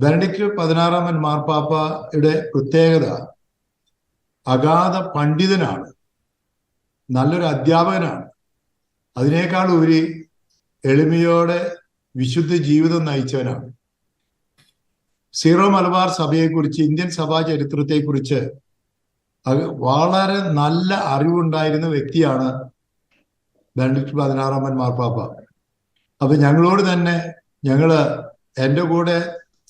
Benedict പതിനാറാമൻ മാർപ്പാപ്പയുടെ പ്രത്യേകത അഗാധ പണ്ഡിതനാണ് നല്ലൊരു അധ്യാപകനാണ്. അതിനേക്കാൾ ഉപരി എളിമയോടെ വിശുദ്ധ ജീവിതം നയിച്ചവനാണ്. സീറോ മലബാർ സഭയെക്കുറിച്ച് ഇന്ത്യൻ സഭാ ചരിത്രത്തെക്കുറിച്ച് വളരെ നല്ല അറിവുണ്ടായിരുന്ന വ്യക്തിയാണ് ബെനഡിക്ട് പതിനാറാമൻ മാർപ്പാപ്പ. അപ്പൊ ഞങ്ങളോട് തന്നെ ഞങ്ങൾ എന്റെ കൂടെ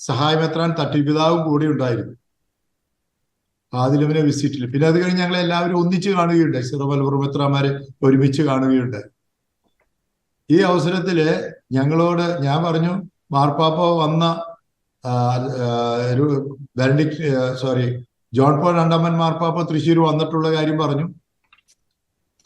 സഹായമെത്രാൻ തട്ടിപ്പിതാവും കൂടി ഉണ്ടായിരുന്നു. ആദിലമിനെ വിസിറ്റിൽ പിന്നെ അത് കഴിഞ്ഞ് ഞങ്ങൾ എല്ലാവരും ഒന്നിച്ച് കാണുകയുണ്ടായി. സിറോ മലബാർ ഒരുമിച്ച് കാണുകയുണ്ടായി. ഈ അവസരത്തിൽ ഞങ്ങളോട് ഞാൻ പറഞ്ഞു മാർപ്പാപ്പ വന്ന ബെനഡിക്ട് സോറി ജോൺ പോൾ രണ്ടാമൻ മാർപ്പാപ്പ തൃശ്ശൂർ വന്നിട്ടുള്ള കാര്യം പറഞ്ഞു.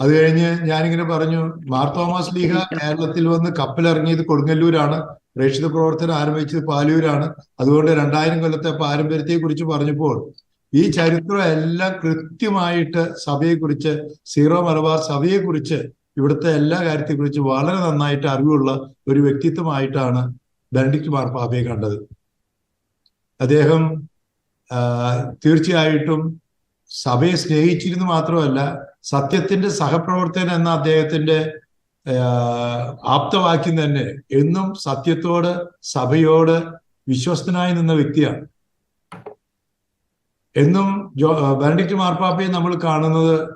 അത് കഴിഞ്ഞ് ഞാനിങ്ങനെ പറഞ്ഞു മാർ തോമസ് ലീഹ കേരളത്തിൽ വന്ന് കപ്പലിറങ്ങിയത് കൊടുങ്ങല്ലൂരാണ്. പ്രേക്ഷിത പ്രവർത്തനം ആരംഭിച്ചത് പാലൂരാണ്. അതുകൊണ്ട് രണ്ടായിരം കൊല്ലത്തെ പാരമ്പര്യത്തെ കുറിച്ച് പറഞ്ഞപ്പോൾ ഈ ചരിത്രം എല്ലാം കൃത്യമായിട്ട് സഭയെക്കുറിച്ച് സീറോ മലബാർ സഭയെക്കുറിച്ച് ഇവിടുത്തെ എല്ലാ കാര്യത്തെക്കുറിച്ച് വളരെ നന്നായിട്ട് അറിവുള്ള ഒരു വ്യക്തിത്വമായിട്ടാണ് ബെനഡിക്ട് മാർപ്പാപ്പയെ കണ്ടത്. അദ്ദേഹം തീർച്ചയായിട്ടും സഭയെ സ്നേഹിച്ചിരുന്നു മാത്രമല്ല സത്യത്തിന്റെ സഹപ്രവർത്തകൻ എന്ന അദ്ദേഹത്തിന്റെ ആപ്തവാക്യം തന്നെ എന്നും സത്യത്തോട് സഭയോട് വിശ്വസ്തനായി നിന്ന വ്യക്തിയാണ്. എന്നും ജോ ബെനഡിക്റ്റ് മാർപ്പാപ്പയെ നമ്മൾ കാണുന്നത്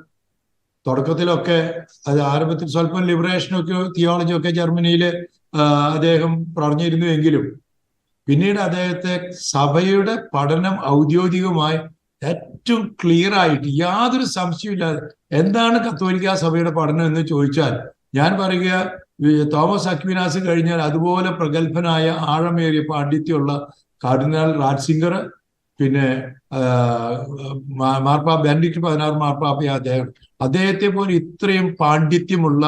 തുടക്കത്തിലൊക്കെ അത് ആരംഭത്തിൽ സ്വല്പം ലിബറേഷനൊക്കെ തിയോളജി ഒക്കെ ജർമ്മനിയിൽ അദ്ദേഹം പറഞ്ഞിരുന്നു എങ്കിലും പിന്നീട് അദ്ദേഹത്തെ സഭയുടെ പഠനം ഔദ്യോഗികമായി ഏറ്റവും ക്ലിയർ ആയിട്ട് യാതൊരു സംശയമില്ലാതെ എന്താണ് കത്തോലിക്ക സഭയുടെ പഠനം എന്ന് ചോദിച്ചാൽ ഞാൻ പറയുക തോമസ് അക്വിനാസ് കഴിഞ്ഞാൽ അതുപോലെ പ്രഗത്ഭനായ ആഴമേറിയ പാണ്ഡിത്യമുള്ള കാർഡിനാൽ റാറ്റ്സിംഗർ പിന്നെ മാർപ്പാ ബെനഡിക്ട് പതിനാറ് മാർപ്പാപ്പ അദ്ദേഹം അദ്ദേഹത്തെ പോലെ ഇത്രയും പാണ്ഡിത്യമുള്ള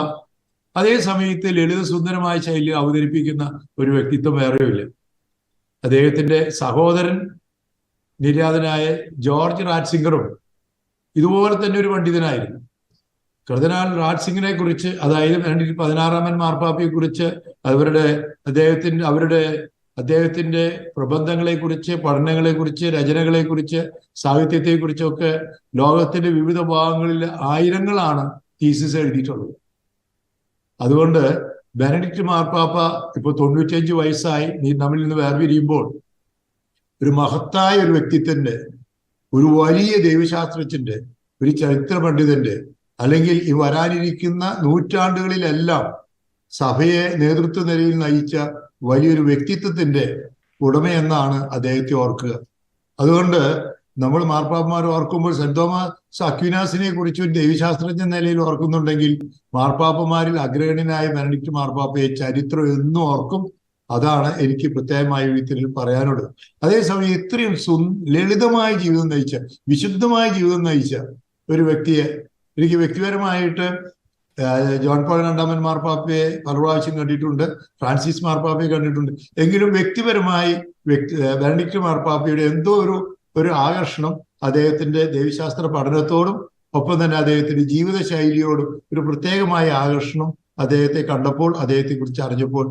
അതേ സമയത്ത് ലളിത സുന്ദരമായ ശൈലി അവതരിപ്പിക്കുന്ന ഒരു വ്യക്തിത്വം വേറെയുമില്ല. അദ്ദേഹത്തിന്റെ സഹോദരൻ നിര്യാതനായ ജോർജ് റാറ്റ്സിംഗറും ഇതുപോലെ തന്നെ ഒരു പണ്ഡിതനായിരുന്നു. കർദിനാൾ സിംഗിനെ കുറിച്ച് അതായത് രണ്ടായിരത്തി പതിനാറാമൻ മാർപ്പാപ്പയെ കുറിച്ച് അവരുടെ അദ്ദേഹത്തിന്റെ അവരുടെ അദ്ദേഹത്തിന്റെ പ്രബന്ധങ്ങളെ കുറിച്ച് പഠനങ്ങളെ കുറിച്ച് രചനകളെ കുറിച്ച് സാഹിത്യത്തെ കുറിച്ചൊക്കെ ലോകത്തിന്റെ വിവിധ ഭാഗങ്ങളിൽ ആയിരങ്ങളാണ് തീസിസ് എഴുതിയിട്ടുള്ളത്. അതുകൊണ്ട് ബെനഡിക്ട് മാർപ്പാപ്പ ഇപ്പൊ തൊണ്ണൂറ്റിയഞ്ച് വയസ്സായി നീ നമ്മിൽ നിന്ന് വേർപിരിയുമ്പോൾ ഒരു മഹത്തായ ഒരു വ്യക്തിത്വന്റെ ഒരു വലിയ ദൈവശാസ്ത്രജ്ഞന്റെ ഒരു ചരിത്ര പണ്ഡിതന്റെ അല്ലെങ്കിൽ ഈ വരാനിരിക്കുന്ന നൂറ്റാണ്ടുകളിലെല്ലാം സഭയെ നേതൃത്വ നിലയിൽ നയിച്ച വലിയൊരു വ്യക്തിത്വത്തിന്റെ ഉടമയെന്നാണ് അദ്ദേഹത്തെ ഓർക്കുക. അതുകൊണ്ട് നമ്മൾ മാർപ്പാപ്പമാർ ഓർക്കുമ്പോൾ സെന്റ് തോമസ് അക്വിനാസിനെ കുറിച്ച് ഒരു ദൈവശാസ്ത്രജ്ഞ നിലയിൽ ഓർക്കുന്നുണ്ടെങ്കിൽ മാർപ്പാപ്പമാരിൽ അഗ്രഗണ്യനായ ബെനഡിക്ട് മാർപ്പാപ്പയെ ചരിത്രം എന്നും ഓർക്കും. അതാണ് എനിക്ക് പ്രത്യേകമായ വിധത്തിൽ പറയാനുള്ളത്. അതേസമയം ഇത്രയും സു ലളിതമായ ജീവിതം നയിച്ച വിശുദ്ധമായ ജീവിതം നയിച്ച ഒരു വ്യക്തിയെ എനിക്ക് വ്യക്തിപരമായിട്ട് ജോൺ പോൾ രണ്ടാമൻ മാർപ്പാപ്പയെ പല പ്രാവശ്യം കണ്ടിട്ടുണ്ട് ഫ്രാൻസിസ് മാർപ്പാപ്പയെ കണ്ടിട്ടുണ്ട്. എങ്കിലും വ്യക്തിപരമായി വ്യക്തി ബെനഡിക്ട് മാർപ്പാപ്പയുടെ എന്തോ ഒരു ഒരു ആകർഷണം അദ്ദേഹത്തിന്റെ ദേവിശാസ്ത്ര പഠനത്തോടും ഒപ്പം തന്നെ അദ്ദേഹത്തിന്റെ ജീവിതശൈലിയോടും ഒരു പ്രത്യേകമായ ആകർഷണം അദ്ദേഹത്തെ കണ്ടപ്പോൾ അദ്ദേഹത്തെ കുറിച്ച് അറിഞ്ഞപ്പോൾ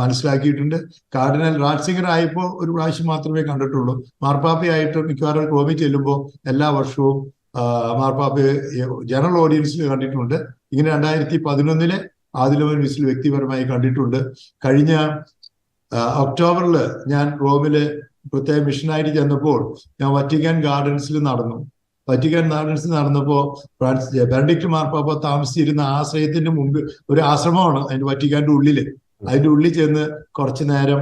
മനസ്സിലാക്കിയിട്ടുണ്ട്. കാർഡിനൽ രാജ്സിംഗർ ആയപ്പോൾ ഒരു പ്രാവശ്യം മാത്രമേ കണ്ടിട്ടുള്ളൂ. മാർപ്പാപ്പയായിട്ട് മിക്കവാറും റോമിൽ ചെല്ലുമ്പോൾ എല്ലാ വർഷവും മാർപ്പാപ്പയെ ജനറൽ ഓഡിയൻസിൽ കണ്ടിട്ടുണ്ട്. ഇങ്ങനെ രണ്ടായിരത്തി പതിനൊന്നിലെ ആദിലവൻ മിസിൽ വ്യക്തിപരമായി കണ്ടിട്ടുണ്ട്. കഴിഞ്ഞ ഒക്ടോബറിൽ ഞാൻ റോമിൽ പ്രത്യേക മിഷനായിട്ട് ചെന്നപ്പോൾ ഞാൻ വറ്റിക്കാൻ ഗാർഡൻസിൽ നടന്നു. വറ്റിക്കാൻ ഗാർഡൻസിൽ നടന്നപ്പോൾ ഫ്രാൻസ് ബെനഡിക്ട് മാർപ്പാപ്പ താമസിച്ചിരുന്ന ആശ്രയത്തിന്റെ മുമ്പ് ഒരു ആശ്രമമാണ് അതിന്റെ വറ്റിക്കാന്റെ ഉള്ളിൽ അതിന്റെ ഉള്ളിൽ ചെന്ന് കുറച്ചു നേരം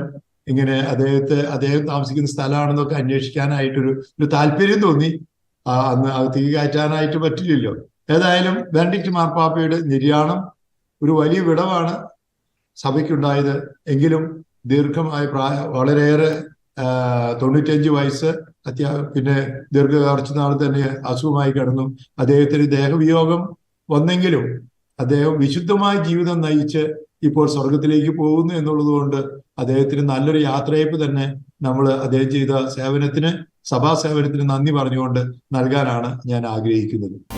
ഇങ്ങനെ അദ്ദേഹത്തെ അദ്ദേഹം താമസിക്കുന്ന സ്ഥലമാണെന്നൊക്കെ അന്വേഷിക്കാനായിട്ടൊരു ഒരു താല്പര്യം തോന്നി. അന്ന് അകത്തേക്ക് കയറ്റാനായിട്ട് പറ്റില്ലല്ലോ. ഏതായാലും ബെനഡിക്ട് മാർപ്പാപ്പയുടെ നിര്യാണം ഒരു വലിയ വിടവാണ് സഭയ്ക്കുണ്ടായത്. എങ്കിലും ദീർഘമായ പ്രായ വളരെയേറെ തൊണ്ണൂറ്റഞ്ച് വയസ്സ് അത്യാ പിന്നെ ദീർഘ കുറച്ച് നാൾ തന്നെ അസുഖമായി കിടന്നു. അദ്ദേഹത്തിന് ദേഹവിയോഗം വന്നെങ്കിലും അദ്ദേഹം വിശുദ്ധമായ ജീവിതം നയിച്ച് ഇപ്പോൾ സ്വർഗത്തിലേക്ക് പോകുന്നു എന്നുള്ളത് കൊണ്ട് അദ്ദേഹത്തിന് നല്ലൊരു യാത്രയപ്പ് തന്നെ നമ്മൾ അദ്ദേഹം ചെയ്ത സേവനത്തിന് സഭാ സേവനത്തിന് നന്ദി പറഞ്ഞുകൊണ്ട് നൽകാനാണ് ഞാൻ ആഗ്രഹിക്കുന്നത്.